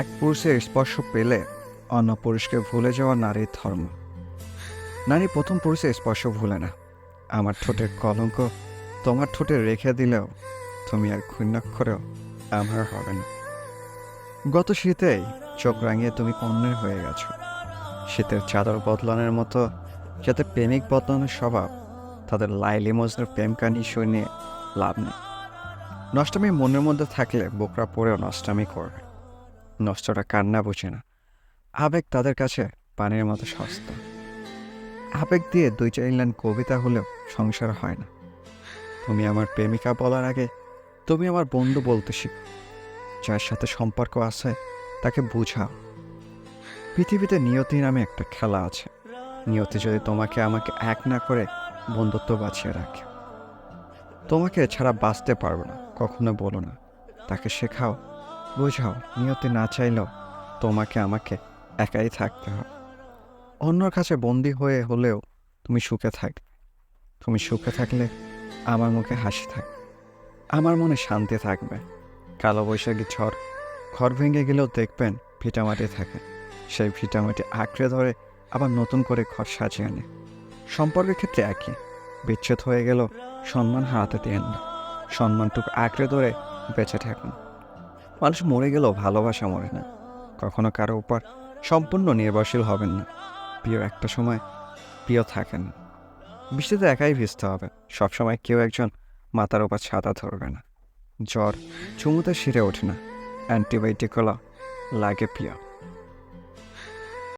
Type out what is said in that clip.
এক পুরুষের স্পর্শ পেলে অন্য পুরুষকে ভুলে যাওয়া নারীর ধর্ম। নারী প্রথম পুরুষের স্পর্শ ভুলে না। আমার ঠোঁটের কলঙ্ক তোমার ঠোঁটে রেখে দিলেও তুমি আর ক্ষুণ্ণাক্ষরেও আমার হবে না। গত শীতেই চোখ রাঙিয়ে তুমি অন্যের হয়ে গেছো। শীতের চাদর বদলানোর মতো যাতে প্রেমিক বদলানোর স্বভাব তাদের লাইলি মজনুর প্রেম কাহিনী শুনে লাভ নেই। নষ্টমী মনের মধ্যে থাকলে বোকরা পরেও নষ্টামি করবে। নষ্টটা কান্না বুঝে না। আবেগ তাদের কাছে পানির মতো সস্তা। আবেগ দিয়ে দুই চার কবিতা হলেও সংসার হয় না। তুমি আমার প্রেমিকা বলার আগে তুমি আমার বন্ধু বলতে শিখো। যার সাথে সম্পর্ক আছে, তাকে বুঝাও। পৃথিবীতে নিয়তি নামে একটা খেলা আছে। নিয়তি যদি তোমাকে আমাকে এক না করে বন্ধুত্ব বাঁচিয়ে রাখে। তোমাকে ছাড়া বাঁচতে পারব না, কখনো বলো না। তাকে শেখাও বোঝাও, নিয়তি না চাইলেও তোমাকে আমাকে একাই থাকতে হবে অন্যর কাছে বন্দি হয়ে হলেও তুমি সুখে থাক তুমি সুখে থাকলে আমার মুখে হাসি থাক আমার মনে শান্তি থাকবে। কালো বৈশাখী ঝড়, ঘর ভেঙে গেলেও দেখবেন ভিটামাটি থাকে। সেই ভিটামাটি আঁকড়ে ধরে আবার নতুন করে ঘর সাজিয়ে আনে। সম্পর্কের ক্ষেত্রে একই। বিচ্ছেদ হয়ে গেল সম্মান হারাতে দেন না। সম্মানটুকু আঁকড়ে ধরে বেঁচে থাকুন। মানুষ মরে গেলেও ভালোবাসা মরে না। কখনো কারও উপর সম্পূর্ণ নির্ভরশীল হবেন না। প্রিয় একটা সময় প্রিয় থাকেন। বৃষ্টিতে একাই ভিজতে হবে। সবসময় কেউ একজন মাথার ওপর ছাতা ধরবে না। জ্বর চুমুতে শিরে ওঠে না। অ্যান্টিবায়োটিক হলো লাগে প্রিয়।